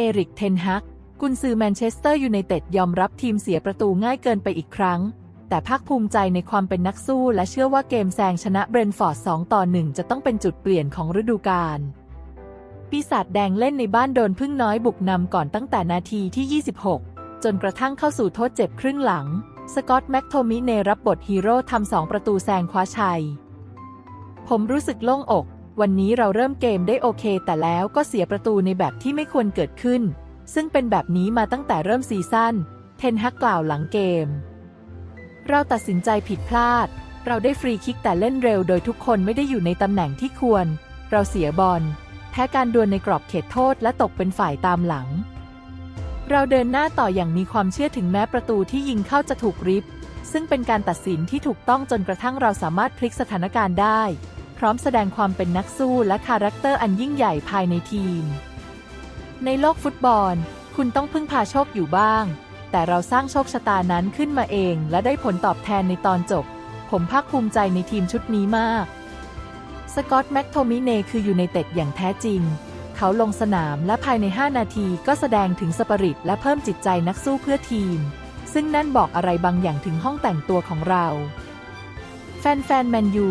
เอริกเทนฮักกุนซือแมนเชสเตอร์ยูไนเต็ดยอมรับทีมเสียประตูง่ายเกินไปอีกครั้ง แต่ภาคภูมิใจในความเป็นนักสู้และเชื่อว่าเกมแซงชนะเบรนฟอร์ด 2 ต่อ 1 จะต้องเป็นจุดเปลี่ยนของฤดูกาลปีศาจแดงเล่นในบ้านโดนพึ่งน้อยบุกนำก่อนตั้งแต่นาทีที่ 26 จนกระทั่งเข้าสู่โทษเจ็บครึ่งหลัง สกอตต์แม็กโทมิเนรับบทฮีโร่ทำสองประตูแซงคว้าชัย ผมรู้สึกโล่งอก วันนี้เราเริ่มเกมได้โอเค แต่แล้วก็เสียประตูในแบบที่ไม่ควรเกิดขึ้น ซึ่งเป็นแบบนี้มาตั้งแต่เริ่มซีซั่น เทนฮักกล่าวหลังเกม เราตัดสินใจผิดพลาด เราได้ฟรีคิกแต่เล่นเร็ว โดยทุกคนไม่ได้อยู่ในตำแหน่งที่ควร เราเสียบอล แพ้การดวลในกรอบเขตโทษและตกเป็นฝ่ายตามหลัง เราเดินหน้าต่ออย่างมีความเชื่อถึงแม้ประตูที่ยิงเข้าจะถูกริบซึ่งเป็นการตัดสินที่ถูกต้องจนกระทั่งเราสามารถพลิกสถานการณ์ได้ พร้อมแสดงความเป็นนักสู้และคาแรคเตอร์อันยิ่งใหญ่ภายในทีม ในโลกฟุตบอล คุณต้องพึ่งพาโชคอยู่บ้าง แต่เราสร้างโชคชะตานั้นขึ้นมาเอง และได้ผลตอบแทนในตอนจบ ผมภาคภูมิใจในทีมชุดนี้มาก สกอตต์แม็กโทมิเนคืออยู่ในเต็ดอย่างแท้จริง เขาลงสนามและภายใน 5 นาทีก็แสดงถึงสปริตและเพิ่มจิตใจนักสู้เพื่อทีม ซึ่งนั่นบอกอะไรบางอย่างถึงห้องแต่งตัวของเรา แฟนๆแมนยู